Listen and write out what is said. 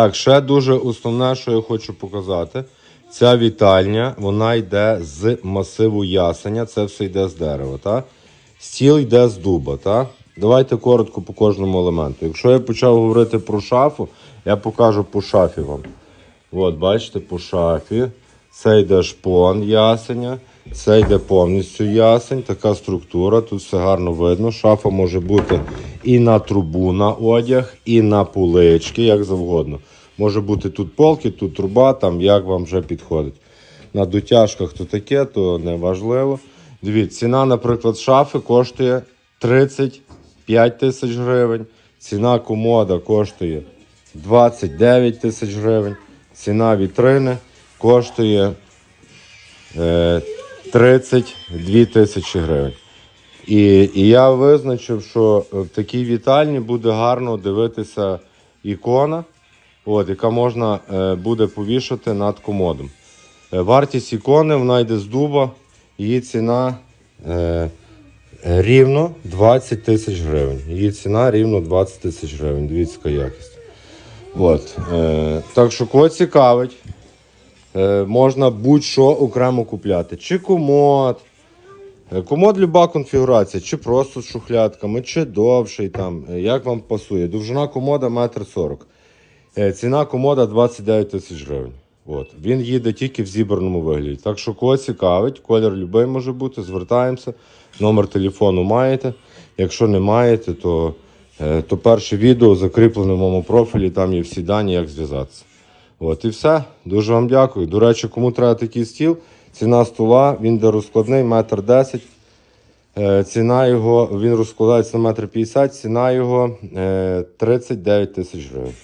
Так, ще дуже основне, що я хочу показати. Ця вітальня, вона йде з масиву ясеня, це все йде з дерева, так? Стіл йде з дуба, так? Давайте коротко по кожному елементу. Якщо я почав говорити про шафу, я покажу по шафі вам. От, бачите, по шафі. Це йде шпон ясеня, це йде повністю ясень, така структура, тут все гарно видно. Шафа може бути і на трубу на одяг, і на полички, як завгодно. Може бути тут полки, тут труба, там як вам вже підходить. На дотяжках то таке, то не важливо. Дивіться, ціна, наприклад, шафи коштує 35 тисяч гривень. Ціна комода коштує 29 тисяч гривень. Ціна вітрини коштує е, 32 тисячі гривень. І, і я визначив, що в такій вітальні буде гарно дивитися ікона, от, яка можна е, буде повішати над комодом. Е, вартість ікони вона йде з дуба, її ціна е, е, рівно 20 тисяч гривень. Її ціна рівно 20 тисяч гривень. Дивіться, яка якість. От, е, так що кого цікавить, е, можна будь-що окремо купляти. Чи комод, е, комод люба конфігурація, чи просто з шухлядками, чи довший, там, е, як вам пасує. Довжина комода 1,40 м. Е, Ціна комода 29 тисяч гривень. От. Він їде тільки в зібраному вигляді. Так що кого цікавить, колір любий може бути, звертаємося. Номер телефону маєте. Якщо не маєте, то, е, то перше відео закріплене в моєму профілі, там є всі дані, як зв'язатися. От і все. Дуже вам дякую. До речі, кому треба такий стіл, ціна стола, він де розкладний, метр десять. Е, Ціна його, він розкладається на метр п'ятдесят, ціна його е, 39 тисяч гривень.